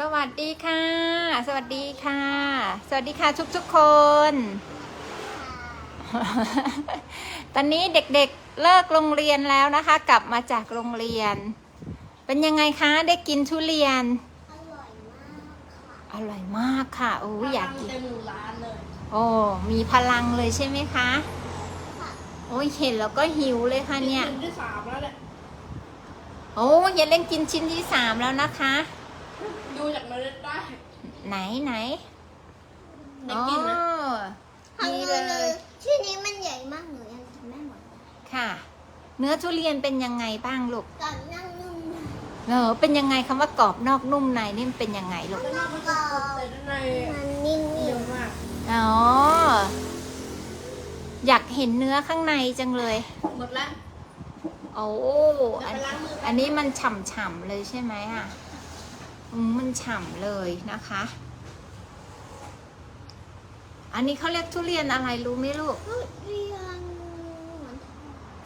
สวัสดีค่ะ สวัสดีค่ะ สวัสดีค่ะทุกทุกๆคน ตอนนี้เด็กๆเลิกโรงเรียนแล้วนะคะ กลับมาจากโรงเรียน เป็นยังไงคะได้กินทุเรียน อร่อยมากค่ะอร่อยมากค่ะโอ้ยอยากกินเต็มร้านเลยโอ้มีพลังเลยใช่ไหมคะค่ะโอ้ยเห็นแล้วก็หิวเลยค่ะเนี่ยชิ้นที่สามแล้วเนี่ยโอ้ยายเล่นกินชิ้นที่สามแล้วนะคะ ดูจากเมล็ดได้ ไหนไหนได้กินนะอ๋อทางดีเงินเลย ชื่อนี้มันใหญ่มากหนูยังทำไม่หมดเลยค่ะ เนื้อทุเรียนเป็นยังไงบ้างลูกก่อนนั่งนุ่มเออ เป็นยังไงคำว่ากรอบนอกนุ่มในนี่มันเป็นยังไงลูกข้างนอกมันจะกรุบแต่ด้านในมันนิ่มเยอะมาก อ๋อ อยากเห็นเนื้อข้างในจังเลย หมดแล้วโอ้เดี๋อัยวนไปล้างมืออันนี้มันฉ่ำๆเลยใช่ไหมอะอื มันฉ่ำเลยนะคะ อันนี้เขาเรียกทุเรียนอะไรรู้ไหมลูก ทุเรียนหมอน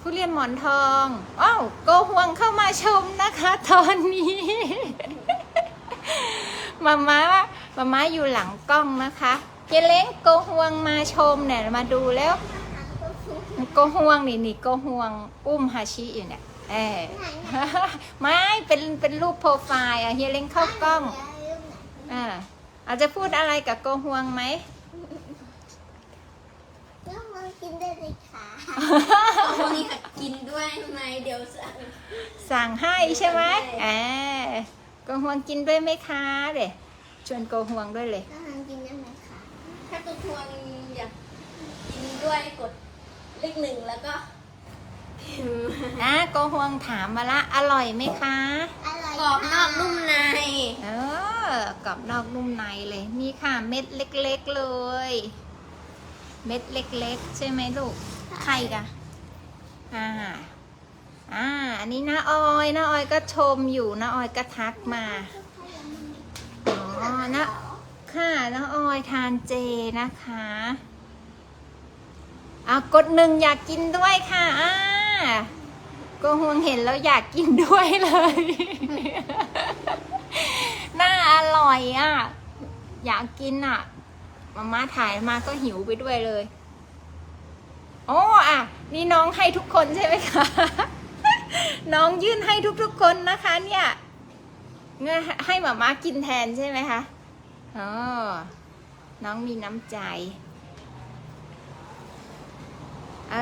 ทุเรียนหมอนทองอ้าวโกหวงเข้ามาชมนะคะ ตอนนี้ มาม่ามาม่าอยู่หลังกล้องนะคะเจเล้งโกหวงมาชมเนี่ยมาดูแล้ว โกหวงนี่นี่โกหวงอุ้มฮาชิอยู่เนี่ย เออไม่เป็นเป็นรูปโปรไฟล์อะเฮียเล้งเข้ากล้องอ่าอาจจะพูดอะไรกับโกหวงไหมแล้วมันกินได้เลยค่ะวันนี้หัดกินด้วยไหมเดี๋ยวสั่งสั่งให้ใช่ไหมใช่เออโกหวงกินด้วยไหมคะเดี๋ยวชวนโกหวงด้วยเลยแล้วมันกินได้ไหมคะถ้าตัวทวงอยากกินด้วยกดเลขหนึ่งแล้วก็พิมพ์ นะโกหวงถามมาละอร่อยไหมคะอร่อยกรอบนอกนุ่มในเออกรอบนอกนุ่มในเลยนี่ค่ะเม็ดเล็กๆเลย เม็ดเล็ก ๆ ใช่ไหมลูกใครกะอ่าอ่าอันนี้น้าออยน้าออยก็ชมอยู่น้าออยก็ทักมาอ๋อนะค่ะน้าออยทานเจนะคะเอากดหนึ่งอยากกินด้วยค่ะอ่า ก็ห่วงเห็นแล้วอยากกินด้วยเลย น่าอร่อยอะ อยากกินอะ มาม่าถ่ายมาก็หิวไปด้วยเลย โอ้อะนี่น้องให้ทุกคนใช่ไหมคะ น้องยื่นให้ทุกๆคนนะคะ เนี่ยเงี้ยให้หมาม่ากินแทนใช่ไหมคะอ๋อน้องมีน้ำใจเอา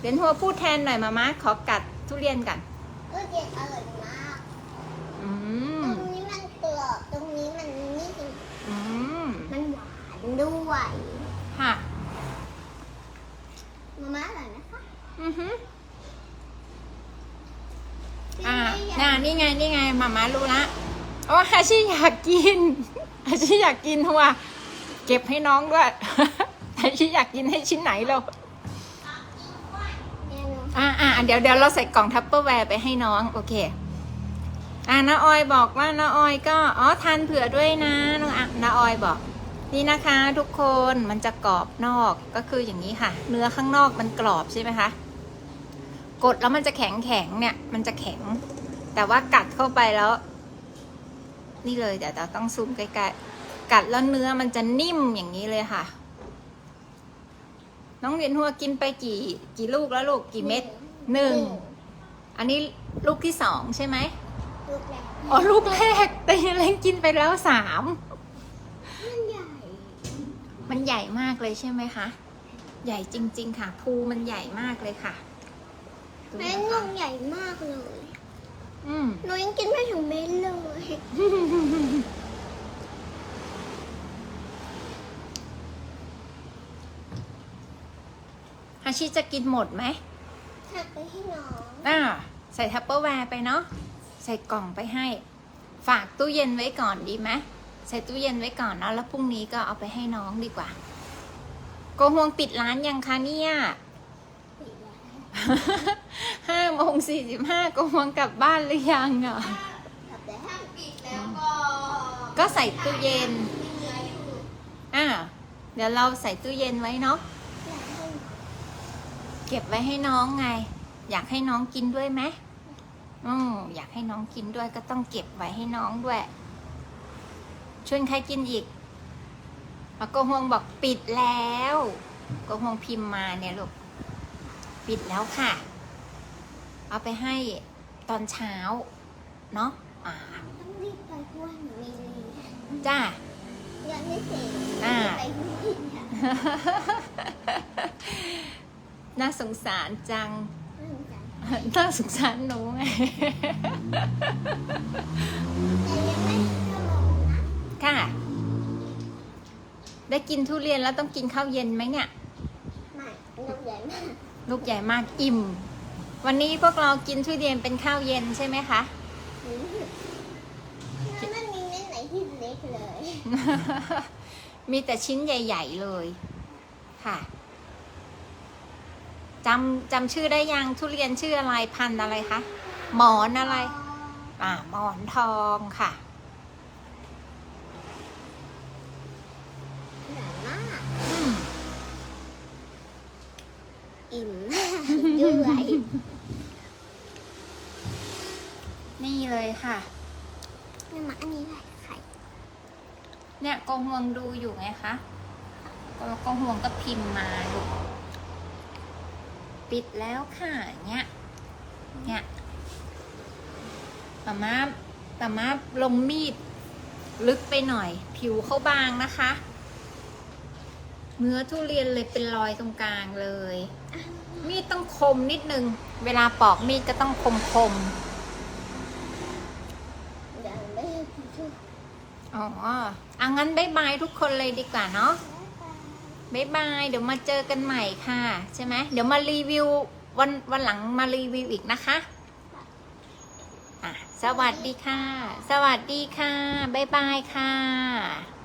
เดี๋ยวหัวพูดแทนหน่อยมาม่าขอกัดทุเรียนกันทุเรียนอร่อยมากอืตมรงนี้มันกรอบตรงนี้มันนี่มอืมมันหวานด้วยค่ะมาม่าอร่อยนะคะอือฮึอ่าน่านี่ไงนี่ไงมาม่ารู้ละโอ้ฮาชิอยากกินฮาชิอยากกินหัวเก็บให้น้องด้วยฮาชิอยากกินให้ชิ้นไหนเราเนี่ยหนู อ่าอ่าเดี๋ยวเดี๋ยวเราใส่กล่องทัพเปอร์แวร์ไปให้น้อง โอเค อ่าน้าออยบอกว่าน้าออยก็อ๋อทานเผื่อด้วยนะน้องอะน้าออยบอก นี่นะคะทุกคนมันจะกรอบนอกก็คืออย่างนี้ค่ะ เนื้อข้างนอกมันกรอบใช่ไหมคะกดแล้วมันจะแข็งแข็งเนี่ย มันจะแข็ง แต่ว่ากัดเข้าไปแล้ว นี่เลยเดี๋ยวเราต้องซูมใกล้ๆกัดแล้วเนื้อมันจะนิ่มอย่างนี้เลยค่ะ น้องเรียนหัวกินไปกี่กี่ลูกแล้วลูกกี่เม็ดหนึ่งอันนี้ลูกที่สองใช่ไหมลูกแรกอ๋อลูกแรกแต่ยังเล่นกินไปแล้วสามมันใหญ่ มันใหญ่มากเลยใช่ไหมคะใหญ่จริง ๆ ค่ะภูมันใหญ่มากเลยค่ะดูแม่นะงคะงใหญ่มากเลยอืมหนูยังกินไม่ถึงเม็ดเลย ชิจะกินหมดไหมถักไปให้น้องอ่าใส่ทัปเปอร์แวร์ไปเนาะใส่กล่องไปให้ ฝากตู้เย็นไว้ก่อนดีไหมใส่ตู้เย็นไว้ก่อนเนาะแล้วพรุ่งนี้ก็เอาไปให้น้องดีกว่า โกฮวงปิดร้านยังคะเนี่ยปิดไว้ห้าโมงสี่สิบห้าโกฮวงกลับบ้านหรือยังอะกได้ห้าปิดแล้วก็ก็ใส่ตู้เย็นอ่าเดี๋ยวเราใส่ตู้เย็นไว้เนาะ เก็บไว้ให้น้องไง อยากให้น้องกินด้วยไหมอืมอยากให้น้องกินด้วยก็ต้องเก็บไว้ให้น้องด้วยชวนใครกินอีกแล้วก็ห่วงบอกปิดแล้วก็ห่วงพิมพ์มาเนี่ยลูกปิดแล้วค่ะ เอาไปให้ตอนเช้า เนาะอ่าต้องรีบไปเพราะว่าหนูมีเรียนจ้ายังไม่เสร็จอ่า ไปไม่ได้ค่ะ น่าสงสารจังไม่รู้จักน่าสงสารหนูไงแต่ยังไม่ชั่วโมงนะค่ะ ได้กินทุเรียนแล้วต้องกินข้าวเย็นไหมเนี่ยไม่นมใหญ่มากลูกใหญ่มากอิ่ม วันนี้พวกเรากินทุเรียนเป็นข้าวเย็นใช่ไหมคะอืมแล้วมันมีเม็ดไหนที่เล็กเลยมีแต่ชิ้นใหญ่ ๆ เลย ค่ะ จำจำชื่อได้ยังทุเรียนชื่ออะไรพันธุ์อะไรคะหมอนอะไร อ่าหมอนทองค่ะใหญ่มากอืมอิ่มมากด้วยนี่เลยค่ะนี่มาอันนี้อะไรไข่เนี่ยกองห่วงดูอยู่ไงคะก็กองห่วงก็พิมพ์มาดู ปิดแล้วค่ะเนี้ยเนี่ยป้ามาป้ามาลงมีด ลึกไปหน่อย ผิวเขาบางนะคะ เนื้อทุเรียนเลยเป็นรอยตรงกลางเลย มีดต้องคมนิดนึง เวลาปอกมีดก็ต้องคมคมๆยังไม่ได้กินทุกอ๋อเอางั้นบายบายทุกคนเลยดีกว่าเนาะ บายบาย เดี๋ยวมาเจอกันใหม่ค่ะ ใช่ไหมเดี๋ยวมารีวิววันวันหลังมารีวิวอีกนะคะอะสวัสดีค่ะ สวัสดีค่ะบายบายค่ะ